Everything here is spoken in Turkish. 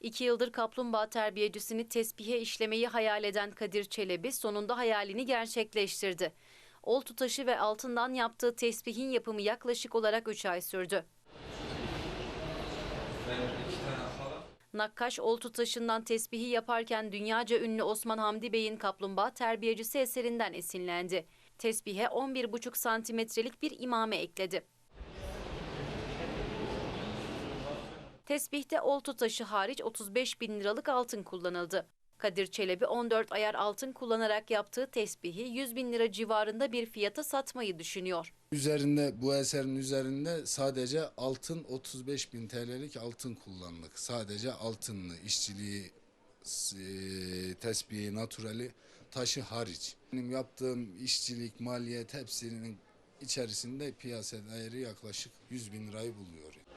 İki yıldır kaplumbağa terbiyecisini tespihe işlemeyi hayal eden Kadir Çelebi sonunda hayalini gerçekleştirdi. Oltu taşı ve altından yaptığı tespihin yapımı yaklaşık olarak 3 ay sürdü. Nakkaş oltu taşından tesbihi yaparken dünyaca ünlü Osman Hamdi Bey'in kaplumbağa terbiyecisi eserinden esinlendi. Tesbihe 11,5 santimetrelik bir imame ekledi. Tesbihte oltu taşı hariç 35 bin liralık altın kullanıldı. Kadir Çelebi 14 ayar altın kullanarak yaptığı tesbihi 100 bin lira civarında bir fiyata satmayı düşünüyor. Üzerinde bu eserin üzerinde sadece altın 35 bin TL'lik altın kullandık. Sadece altınlı işçiliği, e, tesbihi, naturali, taşı hariç. Benim yaptığım işçilik, maliyet hepsinin içerisinde piyasa değeri yaklaşık 100 bin lirayı buluyor.